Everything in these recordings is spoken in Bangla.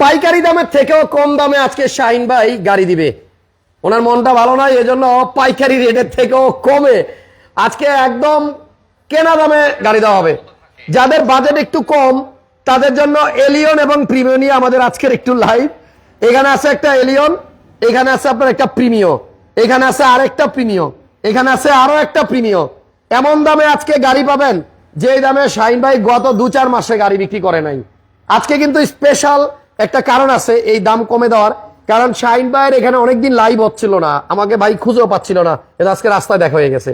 পাইকারি দামের থেকেও কম দামে আজকে শাহিন ভাই গাড়ি দিবে। ওনার মনটা ভালো নয় এজন্য পাইকারি রেটের থেকেও কমে আজকে একদম কেনা দামে গাড়ি দেওয়া হবে। যাদের বাজেট একটু কম, তাদের জন্য এলিয়ন এবং প্রিমিও নিয়ে আমাদের আজকের একটু লাইভ এখানে আছে একটা এলিয়ন এখানে আছে আপনার একটা প্রিমিও এখানে আছে আরেকটা প্রিমিও এখানে আছে আরও একটা প্রিমিও এমন দামে আজকে গাড়ি পাবেন, যেই দামে শাহিন ভাই গত দু চার মাসে গাড়ি বিক্রি করে নাই। আজকে কিন্তু স্পেশাল একটা কারণ আছে এই দাম কমে দেওয়ার। কারণ শাহিন ভাইয়ের এখানে অনেকদিন লাইভ হচ্ছিল না। আমাকে ভাই খুঁজেও পাচ্ছিল না। এটা আজকে রাস্তায় দেখা হয়ে গেছে।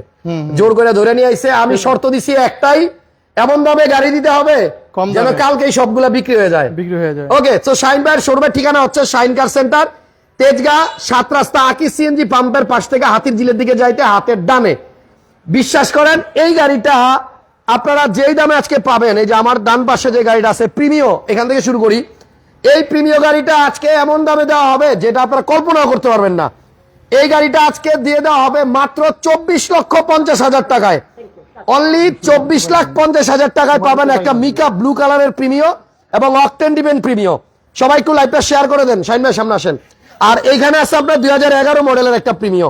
জোর করে ধরে নিয়ে আইছে আমি শর্ত দিছি একটাই এমন ভাবে গাড়ি দিতে হবে যেন। কালকে সবগুলা বিক্রি হয়ে যায়। বিক্রি হয়ে যায়। ওকে তো শাহিন ভাইয়ের শোরুমের ঠিকানা হচ্ছে শাহিন কার সেন্টার তেজগা সাত রাস্তা আকি সিএনজি পাম্পের পাশ থেকে হাতির জিলের দিকে যাইতে হাতের ডানে। বিশ্বাস করেন এই গাড়িটা আপনারা যেই দামে আজকে পাবেন এই যে আমার ডান পাশে যে গাড়িটা আছে প্রিমিও এখান থেকে শুরু করি। এই প্রিমিও গাড়িটা আজকে এমন দামে দেওয়া হবে যেটা আপনারা কল্পনাও করতে পারবেন না। এই গাড়িটা আজকে দিয়ে দেওয়া হবে মাত্র চব্বিশ লক্ষ পঞ্চাশ হাজার টাকায়। অনলি চব্বিশ লাখ পঞ্চাশ হাজার টাকায় পাবেন একটা মিকা ব্লু কালারের প্রিমিয় এবং অকটেন ডিপেন প্রিমিও সবাই একটু লাইভটা শেয়ার করে দেন শাইন ভাই সামনে আসেন। আর এইখানে আছে আপনার দুই হাজার এগারো মডেলের একটা প্রিমিয়।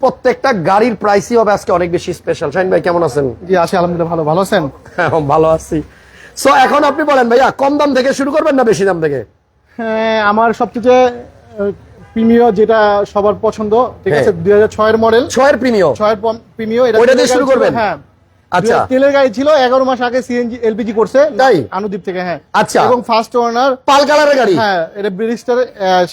প্রত্যেকটা গাড়ির প্রাইসই হবে আজকে অনেক বেশি স্পেশাল শাইন ভাই কেমন আছেন? জি আছি আলহামদুলিল্লাহ ভালো। ভালো আছেন? হ্যাঁ ভালো আছি। সো এখন আপনি বলেন ভাইয়া কম দাম থেকে শুরু করবেন না বেশি দাম থেকে হ্যাঁ আমার সবচেয়ে প্রিমিয় যেটা সবার পছন্দ ঠিক আছে হ্যাঁ। দুই হাজার ছয়ের মডেল ছয়ের প্রিমিয় ছয়ের প্রিমিয় এটা দিয়ে শুরু করবেন? হ্যাঁ আচ্ছা। তেলের গাড়ি ছিল এগারো মাস আগে সিএনজি এলপিজি করছে। তাই? আনুদ্বীপ থেকে হ্যাঁ। আচ্ছা। এবং ফার্স্ট ওনার পাল কালারের গাড়ি? হ্যাঁ এটা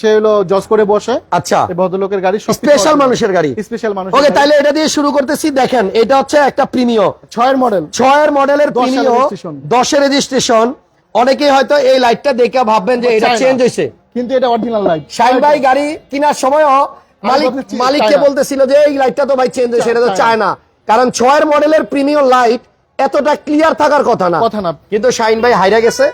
সে হলো জজ করে বসে। আচ্ছা। ভদ্রলোকের গাড়ি স্পেশাল মানুষের গাড়ি। স্পেশাল মানুষ ওকে তাহলে এটা দিয়ে শুরু করতেছি। দেখেন এটা হচ্ছে একটা প্রিমিও ছয়ের মডেল ছয়ের মডেলের registration। দশের রেজিস্ট্রেশন অনেকেই হয়তো এই লাইটটা দেখে ভাববেন যে এটা চেঞ্জ হয়েছে। কিন্তু এটা অরিজিনাল লাইট শাইন ভাই গাড়ি কেনার সময়ও মালিক মালিককে। বলতেছিল যে এই লাইটটা তো ভাই চেঞ্জ হয়েছে এটা তো চায় না। কারণ ছয়ের মডেলের প্রিমিয়াম লাইট এতটা ক্লিয়ার থাকার কথা না। কথা না। কিন্তু শাইন ভাই হাইরা গেছে।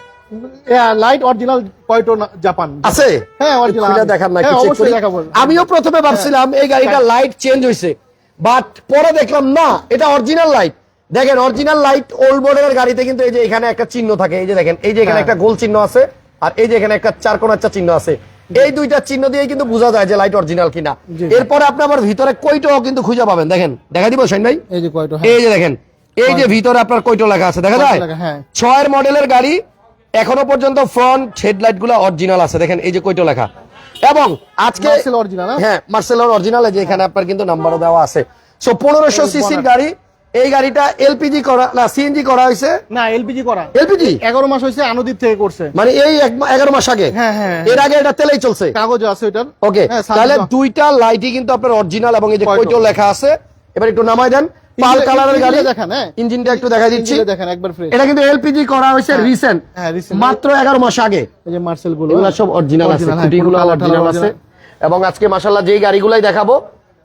লাইট অরিজিনাল কয়টো জাপান। আছে? হ্যাঁ, original দেখান না হ্যাঁ। দেখাবো। আমিও প্রথমে ভাবছিলাম এই গাড়িটা লাইট চেঞ্জ হয়েছে বাট পরে দেখলাম না এটা অরিজিনাল লাইট দেখেন অরিজিনাল লাইট ওল্ড মডেলের গাড়িতে কিন্তু এই যে এখানে একটা চিহ্ন থাকে। এই যে দেখেন এই যে এখানে হ্যাঁ। একটা গোল চিহ্ন আছে আর এই যে এখানে একটা চার কোন একটা চিহ্ন আছে। এই দুইটা চিহ্ন দিয়ে কিন্তু বোঝা যায় যে লাইট অরিজিনাল কিনা। এরপরে আপনি আবার ভিতরে কইটাও কিন্তু খুঁজে পাবেন। দেখেন দেখা দিব শাইন ভাই? এই যে কয়টো এই যে দেখেন এই যে ভিতরে আপনার কইটো লেখা আছে দেখা যায়? কয়টো হ্যাঁ। ছয়ের মডেলের গাড়ি এখনও পর্যন্ত ফ্রন্ট হেডলাইটগুলো অরিজিনাল আছে। দেখেন এই যে কইটো লেখা। এবং আজকে হ্যাঁ? হ্যাঁ মার্সেলোর অরিজিনাল যে এখানে আপনার কিন্তু নাম্বারও দেওয়া আছে। সো পনেরোশো সিসির গাড়ি এই গাড়িটা এলপিজি করা না সিএনজি করা হয়েছে? না এলপিজি করা। এলপিজি? এগারো মাস হয়েছে আনুদ্বীপ থেকে করছে। মানে এই এগারো মাস আগে? হ্যাঁ, হ্যাঁ, এর আগে এটা তেলেই চলছে? কাগজ আছে ওইটার। ওকে হ্যাঁ, তাহলে দুইটা লাইটই কিন্তু আপনার অরিজিনাল এবং এই যে কয়টো? লেখা আছে। এবার একটু নামাই দেন। পাল ইঞ্জিনটা- কালারের গাড়ি। ইঞ্জিনটা দেখান, হ্যাঁ। ইঞ্জিনটা একটু দেখা দিচ্ছি। দেখেন একবার এটা কিন্তু এলপিজি করা হয়েছে রিসেন্ট হ্যাঁ, মাত্র এগারো মাস আগে। এই যে মার্সেলগুলো সব অরিজিনাল আছে Original, হ্যাঁ, খুঁটিগুলো কোনো colour অরিজিনাল আছে। এবং আজকে মাশাআল্লাহ যেই গাড়িগুলাই দেখাবো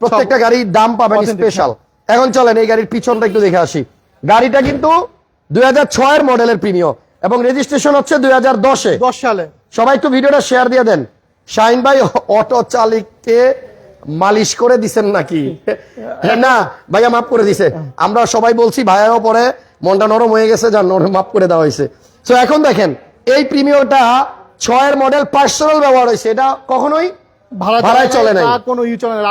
প্রত্যেকটা গাড়ির দাম পাবেন স্পেশাল এখন চলেন এই গাড়ির পিছনটা একটু দেখে আসি। গাড়িটা কিন্তু দুই হাজার ছয়ের মডেলের প্রিমিয় এবং রেজিস্ট্রেশন হচ্ছে দুই হাজার দশে। দশ সালে। সবাই একটু ভিডিওটা শেয়ার দিয়ে দেন। শাহিন ভাই অটো চালিককে মালিশ করে দিছেন নাকি? হ্যাঁ, না ভাইয়া মাফ করে দিছে। আমরা সবাই বলছি ভাইয়াও পরে মনটা নরম হয়ে গেছে যার নরম মাফ করে দেওয়া হয়েছে। তো এখন দেখেন এই প্রিমিয়রটা ছয়ের মডেল পার্সোনাল ব্যবহার হয়েছে। এটা কখনোই ভাড়ায় চলে নাই। কোনো ইউজ চলে না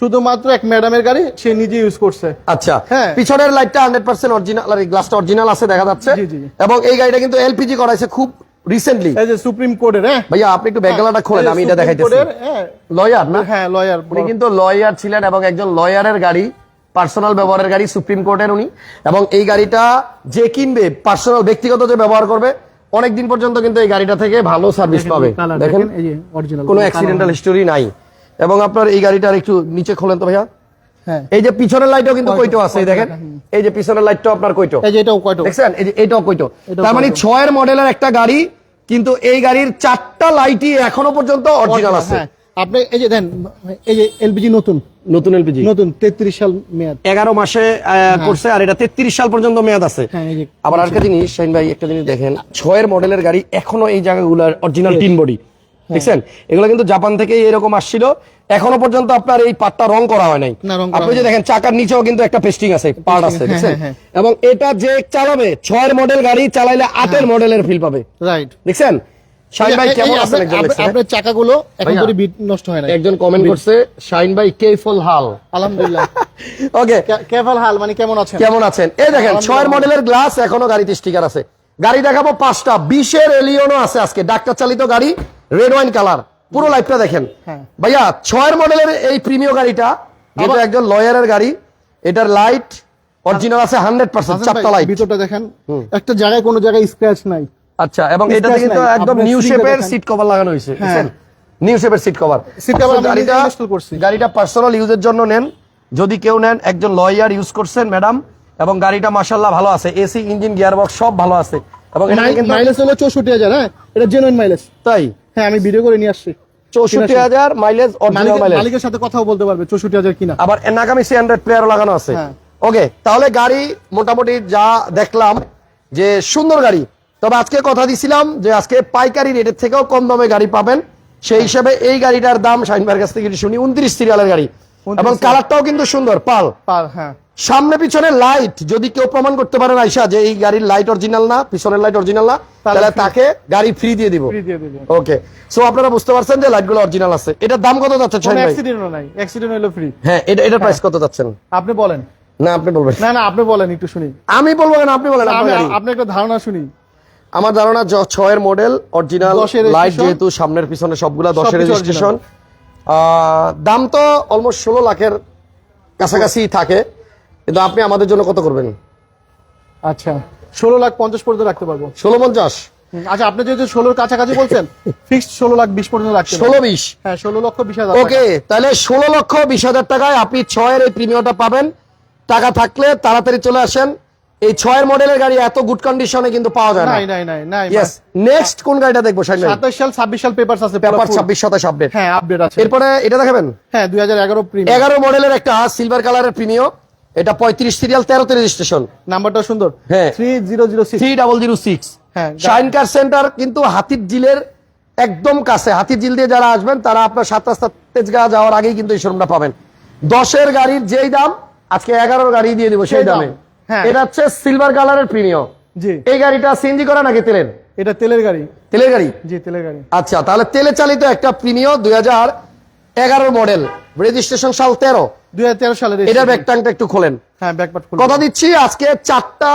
শুধুমাত্র এক ম্যাডামের গাড়ি সে নিজে ইউজ করছে। আচ্ছা। হ্যাঁ। পিছনের লাইটটা হান্ড্রেড পার্সেন্ট অরিজিনাল গ্লাসটা অরিজিনাল আছে দেখা যাচ্ছে। জি, জি, জি। এবং এই গাড়িটা কিন্তু এলপিজি করাইছে খুব রিসেন্টলি এই যে সুপ্রিম কোর্টের হ্যাঁ? ভাইয়া আপনি একটু খোলেন আমি এটা দেখাইতেছি। হ্যাঁ। লয়ার না? হ্যাঁ লয়ার উনি কিন্তু লয়ার ছিলেন এবং একজন লয়ারের গাড়ি পার্সোনাল ব্যবহারের গাড়ি সুপ্রিম কোর্টের উনি। এবং এই গাড়িটা যে কিনবে পার্সোনাল ব্যক্তিগত যে ব্যবহার করবে অনেক দিন পর্যন্ত কিন্তু এই গাড়িটা থেকে ভালো সার্ভিস পাবে। দেখেন এই যে অরিজিনাল কোনো অ্যাক্সিডেন্টাল হিস্টোরি নাই। এবং আপনার এই গাড়িটার একটু নিচে খোলেন তো ভাইয়া? হ্যাঁ। এই যে পিছনের লাইটও কিন্তু কইটো আছে দেখেন? এই যে পিছনের লাইটটা আপনার কইটো এই যে এটাও কইটো দেখছেন? এই যে এটাও কইটো তার মানে 6 এর মডেলের একটা গাড়ি কিন্তু এই গাড়ির চারটা লাইটই এখনও পর্যন্ত অরিজিনাল আছে। হ্যাঁ। আপনি এই যে দেন এই যে এলপিজি নতুন। নতুন এলপিজি। নতুন তেত্রিশ সাল মেয়াদ। এগারো মাসে করছে আর এটা তেত্রিশ সাল পর্যন্ত মেয়াদ আছে। হ্যাঁ, আবার আরেকটা জিনিস ভাই একটা জিনিস দেখেন মডেলের গাড়ি এখনও এই জায়গাগুলোর অরিজিনাল টিন বডি দেখছেন? এগুলো কিন্তু জাপান থেকে এরকম আসছিল। এখনও পর্যন্ত আপনার এই পাটটা রং করা হয় নাই। আপনি যে দেখেন চাকার নিচেও কিন্তু একটা পেস্টিং আছে পার্ট আছে হ্যাঁ, দেখছেন? হ্যাঁ, এবং এটা যে চালাবে ছয়ের মডেল গাড়ি চালাইলে আটের মডেলের ফিল পাবে। রাইট দেখছেন? শাহিন ভাই কেমন আছেন একজন আপনার- লিখছে? আপনার চাকাগুলো এখন। করে বিট নষ্ট হয় না একজন কমেন্ট করছে শাহিন ভাই কেফুল হাল। আলহামদুলিল্লাহ। ওকে কেফাল হাল মানে কেমন আছেন? কেমন আছেন? এই দেখেন ছয়ের মডেলের গ্লাস এখনও গাড়িতে স্টিকার আছে। গাড়ি দেখাবো পাঁচটা। বিশের এলিয়নও আছে আজকে। ডাক্তার চালিত গাড়ি রেড ওয়াইন কালার পুরো লাইফটা দেখেন। হ্যাঁ। ভাইয়া ছয়ের মডেলের এই প্রিমিয় গাড়িটা যেটা একজন লয়ারের গাড়ি এটার লাইট অরিজিনাল আছে হান্ড্রেড পার্সেন্ট চারটা লাইট ভিতরটা দেখেন। একটা জায়গায় কোনো জায়গায় স্ক্র্যাচ নাই। আচ্ছা এবং এটাতে কিন্তু একদম নিউ শেপের সিট কভার লাগানো হয়েছে হ্যাঁ। নিউ শেপের সিট কভার আমি নিজে করছি। গাড়িটা পার্সোনাল ইউজের জন্য নেন। যদি কেউ নেন একজন লয়ার ইউজ করছেন ম্যাডাম এবং গাড়িটা মাশাল্লাহ ভালো আছে। এসি ইঞ্জিন গিয়ার গিয়ারবক্স সব ভালো আছে। এবং মাইলেজ হলো চৌষট্টি হাজার হ্যাঁ? এটা জেনুইন মাইলেজ তাই? হ্যাঁ আমি ভিডিও করে নিয়ে আসছি। চৌষট্টি হাজার মাইলেজ মালিকের মাইলেজ মালিকের সাথে কথাও বলতে পারবে চৌষট্টি হাজার কিনা। আবার নাগামি সি হান্ড্রেড প্লেয়ারও লাগানো আছে। হ্যাঁ। ওকে তাহলে গাড়ি মোটামুটি যা দেখলাম যে সুন্দর গাড়ি। তবে আজকে কথা দিছিলাম যে আজকে পাইকারি রেটের থেকেও কম দামে গাড়ি পাবেন। সেই হিসাবে এই গাড়িটার দাম শাহিনবার কাছ থেকে শুনি উনত্রিশ সিরিয়ালের গাড়ি। এবং কালারটাও কিন্তু সুন্দর পাল। পার হ্যাঁ। সামনে পিছনে লাইট যদি কেউ প্রমাণ করতে পারেন আইসা যে এই গাড়ির লাইট অরিজিনাল না পিছনের লাইট অরিজিনাল না তাহলে তাকে গাড়ি ফ্রি দিয়ে দিব। ওকে সো আপনারা বুঝতে পারছেন যে লাইটগুলো অরিজিনাল আছে। এটার দাম কত যাচ্ছে ভাই অ্যাক্সিডেন্টও নাই। অ্যাক্সিডেন্ট হলো ফ্রি হ্যাঁ এটা এটার প্রাইস কত যাচ্ছেন? আপনি বলেন। না আপনি বলবেন। না না আপনি বলেন একটু শুনি। আমি বলব না আপনি বলেন আমি আপনি একটা ধারণা শুনি। আমার ধারণা ছয়ের মডেল অরিজিনাল লাইট যেহেতু সামনের পিছনে সবগুলা দশের রেজিস্ট্রেশন দাম তো অলমোস্ট ষোলো লাখের কাছাকাছি থাকে। কিন্তু আপনি আমাদের জন্য কত করবেন? আচ্ছা ষোলো লাখ পঞ্চাশ পর্যন্ত রাখতে পারব। ষোলো পঞ্চাশ? আচ্ছা আপনি যেহেতু ষোলোর কাছাকাছি বলছেন ফিক্সড ষোলো লাখ বিশ পর্যন্ত রাখতে ষোলো বিশ? হ্যাঁ ষোলো লক্ষ বিশ হাজার ওকে তাহলে ষোলো লক্ষ বিশ হাজার টাকায় আপনি ছয়ের এই প্রিমিয়ামটা পাবেন। টাকা থাকলে তাড়াতাড়ি চলে আসেন। এই ছয়ের মডেলের গাড়ি এত গুড কন্ডিশনে কিন্তু পাওয়া যায় না। নাই নাই নাই নাই ইয়েস নেক্সট কোন গাড়িটা দেখব ভাই? সাতাশ সাল ছাব্বিশ সাল পেপার আছে পেপার পুরো full। ছাব্বিশ সাতাশ আপডেট হ্যাঁ আপডেট আছে। এরপরে এটা দেখাবেন? হ্যাঁ দুই হাজার এগারো প্রিমিয়াম এগারো মডেলের একটা সিলভার কালারের প্রিমিয় এটা পঁয়ত্রিশ সিরিয়াল তেরোতে রেজিস্ট্রেশন নাম্বারটা সুন্দর। হ্যাঁ। Three zero zero six three double zero six হ্যাঁ, গা- শাইন কার সেন্টার কিন্তু হাতির জিলের একদম কাছে। হাতির জিল দিয়ে যারা আসবেন তারা আপনার সাত রাস্তা তেজগাঁ যাওয়ার আগেই কিন্তু এই শোরুমটা পাবেন। দশের গাড়ির যেই দাম আজকে এগারোর গাড়ি দিয়ে দিব সেই দাম। হ্যাঁ। এটা হচ্ছে সিলভার কালারের প্রিমিয় জি। এই গাড়িটা সিএনজি করা নাকি তেলের? এটা তেলের গাড়ি। তেলের গাড়ি? জি তেলের গাড়ি। আচ্ছা তাহলে তেলে চালিত একটা প্রিমিয় দুই হাজার এগারো মডেল রেজিস্ট্রেশন সাল তেরো। দুই হাজার তেরো সালের এটার ব্যাকটাংটা একটু খোলেন। হ্যাঁ ব্যাকপার্ট কথা দিচ্ছি আজকে চারটা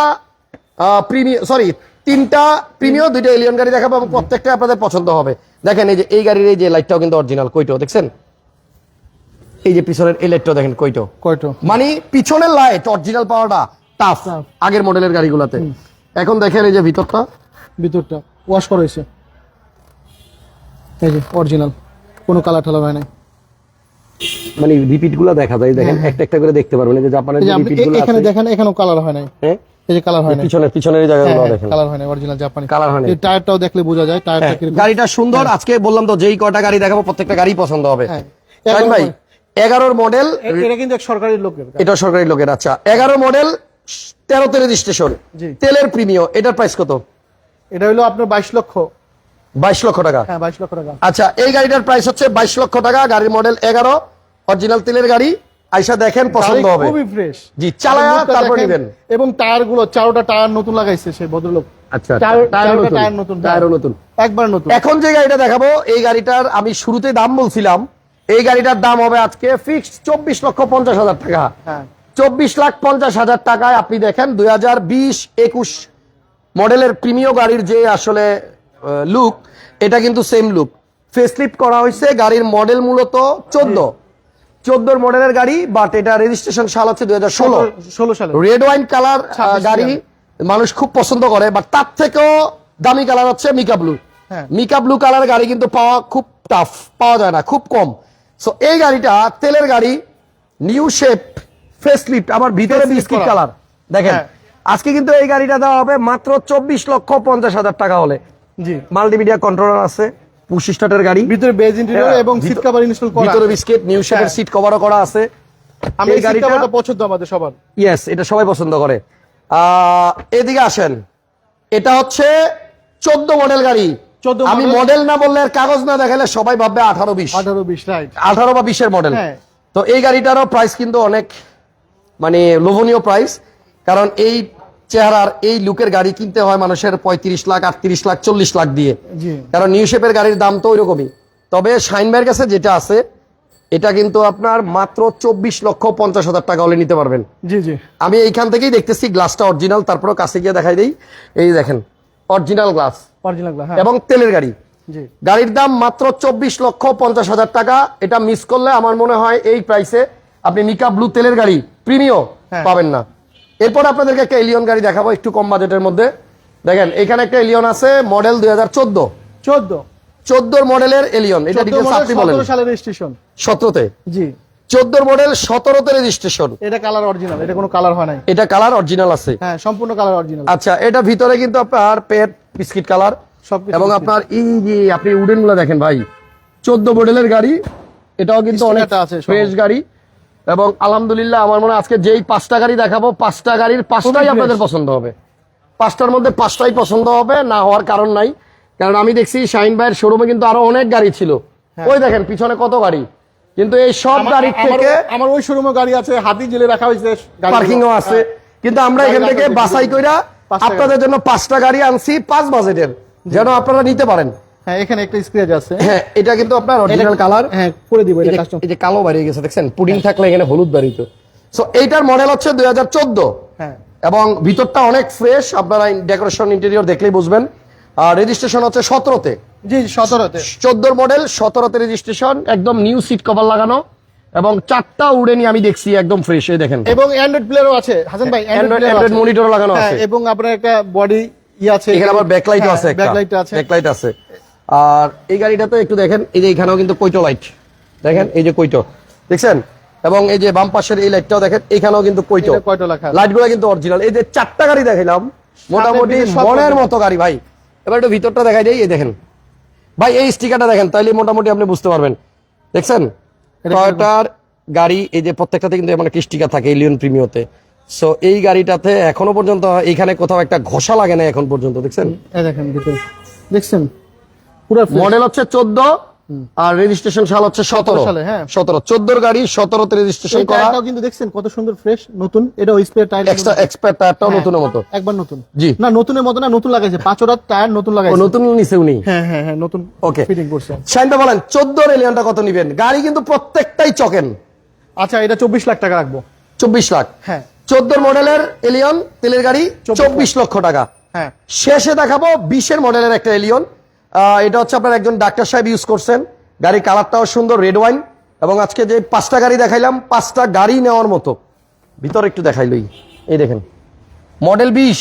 প্রিমিয় সরি তিনটা প্রিমিয় দুইটা এলিয়ন গাড়ি দেখাবো এবং প্রত্যেকটা আপনাদের পছন্দ হবে। দেখেন এই যে এই গাড়ির এই যে লাইটটাও কিন্তু অরিজিনাল কইটো দেখছেন? এই যে পিছনের এই লাইটটাও দেখেন কইটো। কইটো মানে পিছনের লাইট অরিজিনাল পাওয়াটা টাফ আগের মডেলের গাড়িগুলোতে। এখন দেখেন এই যে ভিতরটা। ভিতরটা। ওয়াশ করা হয়েছে। এই যে অরিজিনাল কোনো কালার টালার হয় নাই। মানে রিপিটগুলো দেখা যায়। দেখেন একটা একটা করে দেখতে পারবেন। এই যে জাপানের রিপিটগুলো এখানে দেখেন এখানেও কালার হয় নাই। হ্যাঁ? এই যে কালার হয় নাই। পিছনের পিছনের এই জায়গাগুলো দেখেন। কালার হয় নাই অরিজিনাল জাপানি কালার হয় নাই। এই টায়ারটাও দেখলে বোঝা যায় টায়ারটা হ্যাঁ, কীরকম। গাড়িটা সুন্দর। আজকে বললাম তো যেই কটা গাড়ি দেখাবো প্রত্যেকটা গাড়ি পছন্দ হবে। হ্যাঁ। ভাই এগারোর মডেল এটা কিন্তু এক সরকারি লোকের। এটা সরকারি লোকের আচ্ছা। এগারো মডেল তেরোতে রেজিস্ট্রেশন। তেলের প্রিমিয় এটার প্রাইস কত? এটা হলো আপনার বাইশ লক্ষ। বাইশ লক্ষ টাকা। হ্যাঁ বাইশ লক্ষ টাকা। আচ্ছা এই গাড়িটার প্রাইস হচ্ছে বাইশ লক্ষ টাকা গাড়ির মডেল এগারো অরিজিনাল তেলের গাড়ি। আইসা দেখেন পছন্দ হবে। খুবই ফ্রেশ জি, চালায়া তারপর নিবেন। এবং টায়ারগুলো চারোটা টায়ার নতুন লাগাইছে সেই ভদ্রলোক। আচ্ছা টায়ার- নতুন, টায়ার নতুন টায়ারও নতুন। একবার নতুন। এখন যে গাড়িটা দেখাবো এই গাড়িটার আমি শুরুতে দাম বলছিলাম। এই গাড়িটার দাম হবে আজকে ফিক্সড চব্বিশ লক্ষ পঞ্চাশ হাজার টাকা। হ্যাঁ। চব্বিশ লাখ পঞ্চাশ হাজার টাকায় আপনি দেখেন দুই হাজার বিশ একুশ মডেলের প্রিমিয় গাড়ির যে আসলে লুক এটা কিন্তু সেম লুক ফেসলিফট করা হয়েছে গাড়ির মডেল মূলত চোদ্দ। চোদ্দোর মডেলের গাড়ি বাট এটা রেজিস্ট্রেশন সাল হচ্ছে দুই হাজার ষোলো। ষোলো সাল। রেড ওয়াইন কালার গাড়ি মানুষ খুব পছন্দ করে বাট তার থেকেও দামি কালার হচ্ছে mica blue. Mica blue colour গাড়ি কিন্তু পাওয়া খুব টাফ পাওয়া যায় না খুব কম। সো এই গাড়িটা তেলের গাড়ি নিউ শেপ ফেসলিফট আমার ভিতরে বিস্কিট। কালার দেখেন হ্যাঁ। আজকে কিন্তু এই গাড়িটা দেওয়া হবে মাত্র চব্বিশ লক্ষ পঞ্চাশ হাজার টাকা হলে। জি। মাল্টিমিডিয়া কন্ট্রোলার আছে পুশ স্টার্টের গাড়ি। ভিতরে বেজ ইন্টেরিয়র হ্যাঁ, এবং সিট কভার ইনস্টল করা ভিতরে বিস্কিট নিউ শেপের হ্যাঁ। সিট কভারও করা আছে। আমি এই এই গাড়িটা- গাড়িটা পছন্দ আমাদের সবার। ইয়েস এটা সবাই পছন্দ করে। আহ, এদিকে আসেন। এটা হচ্ছে চোদ্দ মডেল গাড়ি। 14 আমি মডেল না বললে কাগজ না দেখালে সবাই ভাববে আঠারো বিশ। আঠারো বিশ রাইট আঠারো বা বিশের মডেল। তো এই গাড়িটারও প্রাইস কিন্তু অনেক মানে লোভনীয় প্রাইস কারণ এই চেহারার এই লুকের গাড়ি কিনতে হয় মানুষের পঁয়ত্রিশ লাখ আটত্রিশ লাখ চল্লিশ লাখ দিয়ে। কারণ নিউ শেপের গাড়ির দাম তো ওইরকমই। তবে শাইন ভাইয়ের কাছে যেটা আছে এটা কিন্তু আপনার মাত্র চব্বিশ লক্ষ পঞ্চাশ হাজার টাকা হলে নিতে পারবেন। জি জি। আমি এইখান থেকেই দেখতেছি গ্লাসটা অরিজিনাল তারপরেও কাছে গিয়ে দেখাই দিই। এই দেখেন অরিজিনাল গ্লাস অরিজিনাল হ্যাঁ। এবং তেলের গাড়ি। গাড়ির দাম মাত্র চব্বিশ লক্ষ পঞ্চাশ হাজার টাকা। এটা মিস করলে আমার মনে হয় এই প্রাইসে আপনি মিকা ব্লু তেলের গাড়ি প্রিমিয় হ্যাঁ। পাবেন না। এরপর আপনাদেরকে একটা এলিয়ন গাড়ি দেখাবো একটু কম বাজেটের মধ্যে। দেখেন এখানে একটা এলিয়ন আছে মডেল দুই হাজার চোদ্দ। চোদ্দ। চোদ্দোর মডেলের এলিয়ন এটা সালের রেজিস্ট্রেশন সতেরোতে? জি। চোদ্দোর মডেল সতেরোতে রেজিস্ট্রেশন এটা কালার অরিজিনাল এটা কোনো কালার হয় নাই। এটা কালার অরিজিনাল আছে। হ্যাঁ সম্পূর্ণ কালার অরিজিনাল আচ্ছা এটা ভিতরে কিন্তু আপনার পেট বিস্কিট কালার সবকিছু এবং আপনার এই যে আপনি উডেনগুলো দেখেন ভাই চোদ্দ মডেলের গাড়ি এটাও কিন্তু অনেকটা আছে। ফ্রেশ গাড়ি। এবং আলহামদুলিল্লাহ আমার মনে হয় আজকে যেই পাঁচটা গাড়ি দেখাবো পাঁচটা গাড়ির পাঁচটাই আপনাদের পছন্দ হবে। পাঁচটার মধ্যে পাঁচটাই পছন্দ হবে না হওয়ার কারণ নাই। কারণ আমি দেখছি শাহিন ভাইয়ের শোরুমে কিন্তু আরও অনেক গাড়ি ছিল। ওই দেখেন পিছনে কত গাড়ি? কিন্তু এই সব গাড়ির থেকে আমার ওই শোরুমে গাড়ি আছে হাতি জেলে রাখা হয়েছে গাড়িগুলো। পার্কিংও আছে। কিন্তু আমরা এখান থেকে বাছাই কইরা আপনাদের জন্য পাঁচটা গাড়ি আনছি পাঁচ বাজেটের যেন আপনারা নিতে পারেন। হ্যাঁ এখানে একটা স্ক্রেচ আছে। হ্যাঁ এটা কিন্তু আপনার অরিজিনাল কালার হ্যাঁ করে দিব এটা কাস্টম এই যে কালো বাড়িয়ে গেছে দেখছেন? পুডিং থাকলে এখানে হলুদ বাড়িত। সো এইটার মডেল হচ্ছে দুই হাজার চৌদ্দ। হ্যাঁ। এবং ভিতরটা অনেক ফ্রেশ আপনারা ডেকোরেশন ইন্টেরিয়র দেখলেই বুঝবেন। আর রেজিস্ট্রেশন হচ্ছে সতেরোতে। জি সতেরোতে। চোদ্দোর মডেল সতেরোতে রেজিস্ট্রেশন একদম নিউ সিট কভার লাগানো। এবং চারটা উড়েনি আমি দেখছি একদম ফ্রেশ এই দেখেন। এবং অ্যান্ড্রয়েড প্লেয়ারও আছে। হাসান ভাই অ্যান্ড্রয়েড অ্যান্ড্রয়েড মনিটর লাগানো হ্যাঁ আছে। এবং আপনার একটা বডি ই আছে। এখানে আবার ব্যাকলাইটও আছে একটা। ব্যাকলাইট আছে। ব্যাকলাইট আছে। আর এই গাড়িটাতে একটু দেখেন এই যে এখানেও কিন্তু কৈটো লাইট দেখেন এই যে কৈটো দেখছেন? এবং এই যে বাম পাশের এই লাইটটাও দেখেন এখানেও কিন্তু কৈটো এটা লেখা আছে? লাইটগুলো কিন্তু অরিজিনাল এই যে চারটা গাড়ি দেখাইলাম মোটামুটি মনের মতো গাড়ি ভাই। এবার একটু ভিতরটা দেখাই দেই এই দেখেন। ভাই এই স্টিকারটা দেখেন তাইলে মোটামুটি আপনি বুঝতে পারবেন। দেখছেন? টয়োটার গাড়ি এই যে প্রত্যেকটাতে কিন্তু এমন একটা স্টিকার থাকে এলিয়ন প্রিমিওতে সো এই গাড়িটাতে এখনও পর্যন্ত এখানে কোথাও একটা ঘষা লাগে না এখন পর্যন্ত। দেখছেন? এই দেখেন ভিতরে। দেখছেন? মডেল হচ্ছে চোদ্দ আর রেজিস্ট্রেশন সাল হচ্ছে সতেরো। সালে, হ্যাঁ। সতেরো। চোদ্দোর গাড়ি সতেরোতে রেজিস্ট্রেশন করা। কিন্তু দেখছেন কত সুন্দর ফ্রেশ নতুন। এটা ওই স্পেয়ার টায়ার এক্সপার্ট টায়ারটাও নতুনের মতো। একবার নতুন। জি। না নতুনের মতো না নতুন লাগাইছে। পাঁচ পাঁচটা টায়ার নতুন লাগাইছে। নতুন নিচে উনি। হ্যাঁ হ্যাঁ হ্যাঁ নতুন ওকে ফিটিং করছে। শাইনটা বলেন চোদ্দ এলিয়নটা কত নিবেন? গাড়ি কিন্তু প্রত্যেকটাই চকেন। আচ্ছা এটা চব্বিশ লাখ টাকা রাখব। চব্বিশ লাখ। হ্যাঁ। চোদ্দোর মডেলের এলিয়ন তেলের গাড়ি চব্বিশ লক্ষ টাকা। হ্যাঁ। শেষে দেখাবো বিশের মডেলের একটা এলিয়ন এটা হচ্ছে আপনার একজন ডাক্তার সাহেব ইউজ করছেন। গাড়ির কালারটাও সুন্দর রেড ওয়াইন এবং আজকে যে পাঁচটা গাড়ি দেখাইলাম পাঁচটা গাড়ি নেওয়ার মতো। ভিতর একটু দেখাইলই এই দেখেন। মডেল বিশ।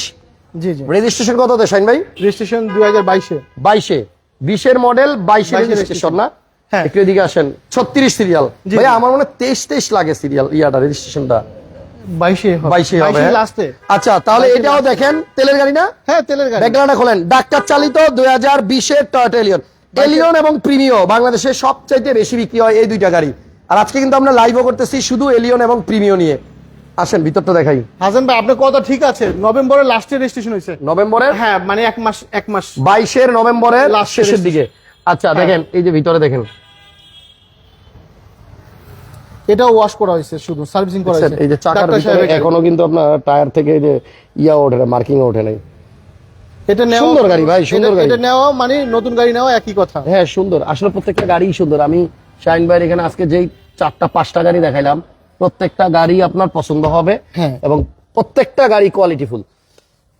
জি জি। রেজিস্ট্রেশন কত শাইন ভাই? রেজিস্ট্রেশন দুই হাজার বাইশে। বাইশে। বিশের মডেল বাইশে 22 রেজিস্ট্রেশন না? হ্যাঁ। একটু এদিকে আসেন। ছত্রিশ সিরিয়াল ভাই আমার মনে হয় তেইশ তেইশ লাগে সিরিয়াল ইয়াটা রেজিস্ট্রেশনটা হ্যাঁ? লাস্টে আচ্ছা তাহলে এটাও দেখেন তেলের গাড়ি না? হ্যাঁ তেলের গাড়ি। ব্যাকগ্রাউন্ডে খোলেন। ডাক্তার চালিত দুই হাজার বিশের টয়টা এলিয়ন এলিয়ন এবং প্রিমিও বাংলাদেশে সবচাইতে বেশি বিক্রি হয় এই দুইটা গাড়ি। আর আজকে কিন্তু আমরা লাইভও করতেছি শুধু এলিয়ন এবং প্রিমিও নিয়ে। আসেন ভিতরটা দেখাই। হাসান ভাই আপনার কথা ঠিক আছে। নভেম্বরের লাস্টে রেজিস্ট্রেশন হয়েছে। নভেম্বরের? হ্যাঁ মানে এক মাস এক মাস। বাইশের নভেম্বরের Last শেষের দিকে। আচ্ছা হ্যাঁ। দেখেন এই যে ভিতরে দেখেন। এটাও ওয়াশ করা হয়েছে শুধু সার্ভিসিং করা হয়েছে। এই যে চাকার ভিতরে এখনও কিন্তু আপনার টায়ার থেকে এই যে ইয়া ওঠে না মার্কিং ওঠে নাই। এটা নেওয়া সুন্দর গাড়ি ভাই, সুন্দর গাড়ি। এটা নেওয়া মানে নতুন গাড়ি নেওয়া একই কথা। হ্যাঁ সুন্দর। আসলে প্রত্যেকটা গাড়ি সুন্দর। আমি শাইন ভাইয়ের এখানে আজকে যেই চারটা পাঁচটা গাড়ি দেখাইলাম প্রত্যেকটা গাড়ি আপনার পছন্দ হবে হ্যাঁ। এবং প্রত্যেকটা গাড়ি কোয়ালিটিফুল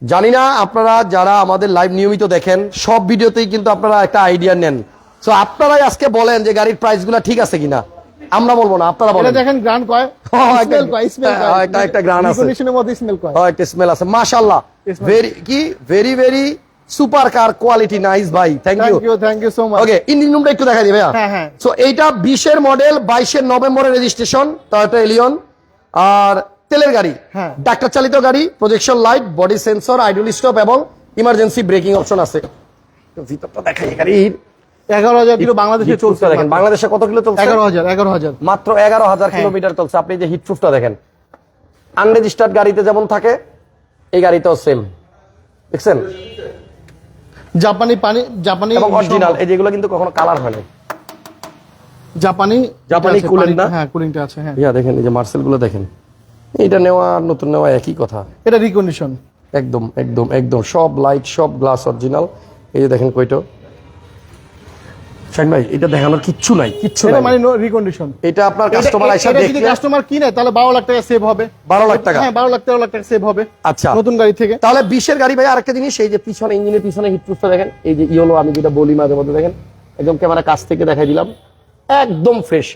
জানি না আপনারা যারা আমাদের লাইভ নিয়মিত দেখেন সব ভিডিওতেই কিন্তু আপনারা একটা আইডিয়া নেন। তো আপনারাই আজকে বলেন যে গাড়ির প্রাইসগুলা ঠিক আছে কিনা। আমরা বলব না আপনারা বলেন। দেখেন গ্রান্ড কয়? হ্যাঁ, একটা- স্মেল কয় স্মেল হ্যাঁ, একটা- একটা গ্রান আছে। কন্ডিশনের মধ্যে স্মেল কয়। হয় একটা স্মেল আছে। মাশাআল্লাহ। ভেরি কি? Very very super car quality nice ভাই। Thank you thank you thank you so much okay engine রুমটা একটু দেখা দিবে হ্যাঁ, হ্যাঁ। সো এইটা বিশের মডেল বাইশের নভেম্বরের রেজিস্ট্রেশন টয়োটা এলিয়ন আর তেলের গাড়ি হ্যাঁ। ডাক্তার চালিত গাড়ি projection light body sensor idle stop এবং ইমার্জেন্সি ব্রেকিং অপশন আছে। ভিতরটা দেখাই গাড়ির। এগারো হাজার কিলো বাংলাদেশে চলছে দেখেন বাংলাদেশে কত কিলো চলছে? এগারো হাজার এগারো হাজার। মাত্র এগারো হাজার হ্যাঁ। কিলোমিটার চলছে। আপনি যে হিটপ্রুফটা দেখেন আনরেজিস্টার্ড গাড়িতে যেমন থাকে এই গাড়িটাও সেম দেখছেন? জাপানি পানি জাপানি এবং অরিজিনাল এই যেগুলো কিন্তু কখনো কালার হয় না জাপানি জাপানি এটা পানি- না? হ্যাঁ কুলিংটা আছে হ্যাঁ। ইয়া দেখেন এই যে মার্সেলগুলো দেখেন। এইটা নেওয়া আর নতুন নেওয়া একই কথা। এটা রিকন্ডিশন একদম একদম একদম। সব লাইট সব গ্লাস অরিজিনাল এই যে দেখেন কইটো ভাই এটা দেখানোর কিচ্ছু নাই কিচ্ছু নাই। মানে রিকন্ডিশন এটা আপনার কাস্টমার আইসা যদি কাস্টমার কিনে তাহলে বারো লাখ টাকা সেভ হবে। 12 লাখ টাকা? হ্যাঁ বারো লাখ তেরো লাখ টাকা সেভ হবে আচ্ছা। নতুন গাড়ি থেকে। তাহলে বিশের গাড়ি ভাই আরেকটা জিনিস এই যে পিছনে ইঞ্জিনের পিছনে হিটপ্রুফটা দেখেন এই যে ইয়েলো আমি যেটা বলি মাঝে মধ্যে দেখেন একদম ক্যামেরা কাছ থেকে দেখাই দিলাম একদম ফ্রেশ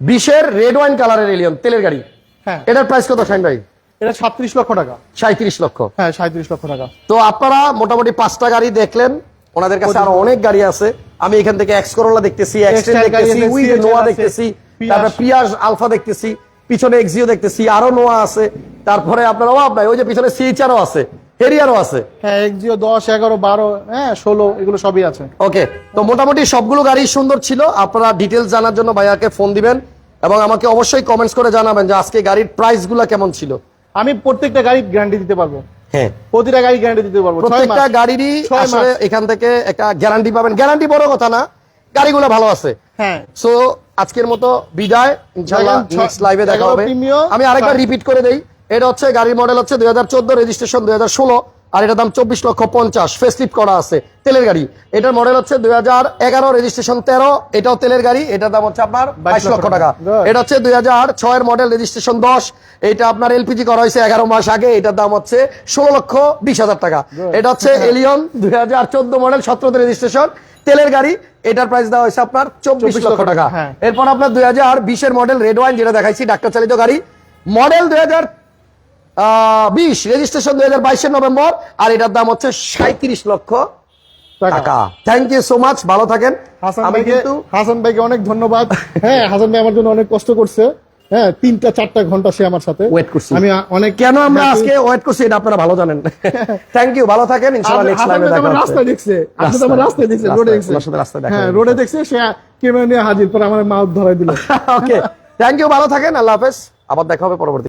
বিশের রেড ওয়াইন কালারের এলিয়ন তেলের গাড়ি। হ্যাঁ। এটার প্রাইস কত শাইন ভাই? এটা সাতত্রিশ লক্ষ টাকা। সাঁত্রিশ লক্ষ। হ্যাঁ সাঁত্রিশ লক্ষ টাকা। তো আপনারা মোটামুটি পাঁচটা গাড়ি দেখলেন ওনাদের কাছে আরও অনেক গাড়ি আছে। আমি এখান থেকে এক্স করোলা দেখতেছি এক্সটেন দেখতেছি উইড নোয়া দেখতেছি তারপরে পিয়াস আলফা দেখতেছি পিছনে এক্সিও দেখতেছি আরও নোয়া আছে। তারপরে আপনার অভাব নাই ওই যে পিছনে সিএইচআরও আছে হেরিয়ারও আছে। হ্যাঁ এক্সিও দশ এগারো বারো হ্যাঁ ষোলো এগুলো সবই আছে। ওকে তো মোটামুটি সবগুলো গাড়ি সুন্দর ছিল। আপনারা ডিটেলস জানার জন্য ভাইয়াকে ফোন দিবেন এবং আমাকে অবশ্যই কমেন্টস করে জানাবেন যে আজকে গাড়ির প্রাইসগুলা কেমন ছিল। আমি প্রত্যেকটা গাড়ি গ্যারান্টি দিতে পারব। হ্যাঁ। প্রতিটা গাড়ি গ্যারান্টি দিতে পারব। প্রত্যেকটা গাড়িরই আসলে এখান থেকে একটা গ্যারান্টি পাবেন। গ্যারান্টি বড় কথা না গাড়িগুলো ভালো আছে। হ্যাঁ। সো আজকের মতো বিদায়। ইনশাআল্লাহ নেক্সট লাইভে দেখা হবে। আমি আরেকবার রিপিট করে দিই। এটা হচ্ছে গাড়ির মডেল হচ্ছে দুই হাজার চোদ্দ রেজিস্ট্রেশন দুই হাজার ষোলো। আর এটার দাম চব্বিশ লক্ষ পঞ্চাশ। ফেসলিফট করা আছে তেলের গাড়ি। এটার মডেল হচ্ছে দুই হাজার এগারো রেজিস্ট্রেশন তেরো এটাও তেলের গাড়ি এটার দাম হচ্ছে আপনার বাইশ লক্ষ টাকা। এটা হচ্ছে দুই হাজার ছয়ের মডেল রেজিস্ট্রেশন দশ। এটা আপনার এলপিজি করা হয়েছে এগারো মাস আগে এটার দাম হচ্ছে ষোলো লক্ষ বিশ হাজার টাকা। এটা হচ্ছে এলিয়ন দুই হাজার চোদ্দ মডেল সতেরোতে রেজিস্ট্রেশন তেলের গাড়ি এটার প্রাইস দেওয়া হয়েছে আপনার চব্বিশ 24 লক্ষ টাকা। হ্যাঁ। এরপর আপনার দুই হাজার বিশের মডেল রেড ওয়াইন যেটা দেখাইছি ডাক্তার চালিত গাড়ি। মডেল দুই হাজার বিশ রেজিস্ট্রেশন দুই হাজার বাইশের নভেম্বর আর এটার দাম হচ্ছে সাঁত্রিশ লক্ষ টাকা। থ্যাংক ইউ সো মাচ ভালো থাকেন। হাসান আমি ভাইকে কিন্তু হাসান ভাইকে অনেক ধন্যবাদ। হ্যাঁ হাসান ভাই আমার জন্য অনেক কষ্ট করছে। হ্যাঁ তিনটা চারটা ঘণ্টা সে আমার সাথে। করছি। আমি অনেক কেন আমরা আজকে ওয়েট করছি? এটা আপনারা ভালো জানেন। থ্যাংক ইউ ভালো থাকেন। ইনশাআল্লাহ নেক্সট লাইভে দেখা আমার হচ্ছে। দেখছে। আপনি তো আমার রাস্তায় দেখছে রোডে দেখছে। ওনার সাথে রাস্তায় দেখা হ্যাঁ রোডে দেখছে সে ক্যামেরা নিয়ে হাজির পরে আমার মাউথ ধরাই দিল। ওকে থ্যাংক ইউ ভালো থাকেন আল্লাহ হাফেজ। আবার দেখা হবে পরবর্তী